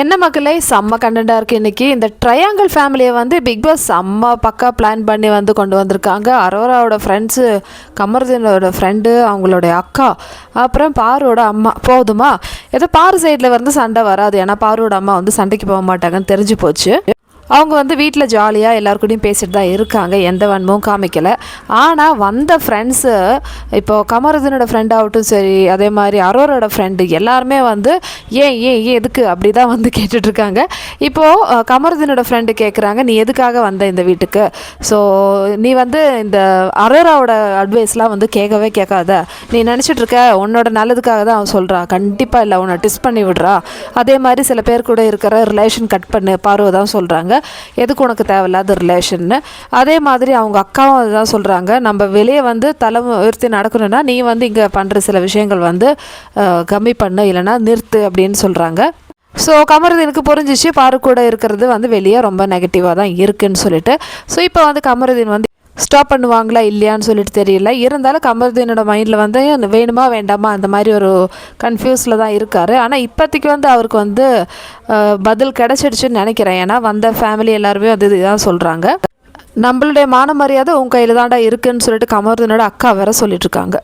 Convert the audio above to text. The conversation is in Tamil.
என்ன மக்களே செம்ம கண்டென்ட்டாக இருக்குது இன்றைக்கி இந்த ட்ரையாங்கிள் ஃபேமிலியை வந்து பிக் பாஸ் செம்ம பக்கா பிளான் பண்ணி வந்து கொண்டு வந்திருக்காங்க. அரோராவோட ஃப்ரெண்ட்ஸு கமர்தீனோட ஃப்ரெண்டு அவங்களுடைய அக்கா அப்புறம் பாரோட அம்மா. போதுமா? ஏதோ பாரு சைடில் வந்து சண்டை வராது. ஏன்னா பாரோட அம்மா வந்து சண்டைக்கு போக மாட்டாங்கன்னு தெரிஞ்சு போச்சு. அவங்க வந்து வீட்டில் ஜாலியாக எல்லாருக்கூடையும் பேசிட்டு தான் இருக்காங்க. எந்த வன்மும் காமிக்கலை. ஆனால் வந்த ஃப்ரெண்ட்ஸு இப்போது கமருதனோட ஃப்ரெண்ட் ஆகட்டும் சரி அதே மாதிரி அரோரோட ஃப்ரெண்டு எல்லாருமே வந்து ஏன் ஏன் ஏன் எதுக்கு? அப்படி தான் வந்து கேட்டுட்ருக்காங்க இப்போது கமருதனோட ஃப்ரெண்டு கேட்குறாங்க நீ எதுக்காக வந்த இந்த வீட்டுக்கு? ஸோ நீ வந்து இந்த அரோராவோட அட்வைஸ்லாம் வந்து கேட்கவே கேட்காத நீ நினச்சிட்டு இருக்க உன்னோட நல்லதுக்காக தான் அவன் சொல்கிறா கண்டிப்பாக இல்லை உன்னை டிஸ் பண்ணி விடுறா. அதே மாதிரி சில பேர் கூட இருக்கிற ரிலேஷன் கட் பண்ணு பார்வை தான் சொல்கிறாங்க எதுக்கு உனக்கு தேவையில்லாத ரிலேஷன்னு அதே மாதிரி அவங்க அக்காவும் அதுதான் சொல்கிறாங்க நம்ம வெளியே வந்து தலை உயர்த்தி நடக்கணும்னா நீ வந்து இங்கே பண்ணுற சில விஷயங்கள் வந்து கம்மி பண்ணு இல்லைன்னா நிறுத்து அப்படின்னு சொல்கிறாங்க ஸோ கமருதீனுக்கு புரிஞ்சிச்சு. பாரு கூட இருக்கிறது வந்து வெளியே ரொம்ப நெகட்டிவாக தான் இருக்குன்னு சொல்லிட்டு. ஸோ இப்போ வந்து கமருதீன் வந்து ஸ்டாப் பண்ணுவாங்களா இல்லையான்னு சொல்லிட்டு தெரியல. இருந்தாலும் கமருதீனோட மைண்டில் வந்து வேணுமா வேண்டாமா? அந்த மாதிரி ஒரு கன்ஃபியூஸில் தான் இருக்கார். ஆனால் இப்போதைக்கு வந்து அவருக்கு வந்து பதில் கிடச்சிடுச்சுன்னு நினைக்கிறேன். ஏன்னா வந்த ஃபேமிலி எல்லாருமே வந்து இதுதான் சொல்கிறாங்க நம்மளுடைய மான மரியாதை உன் கையில் தான்டா இருக்குன்னு சொல்லிட்டு கமருதீனோட அக்கா வேற சொல்லிட்டு இருக்காங்க.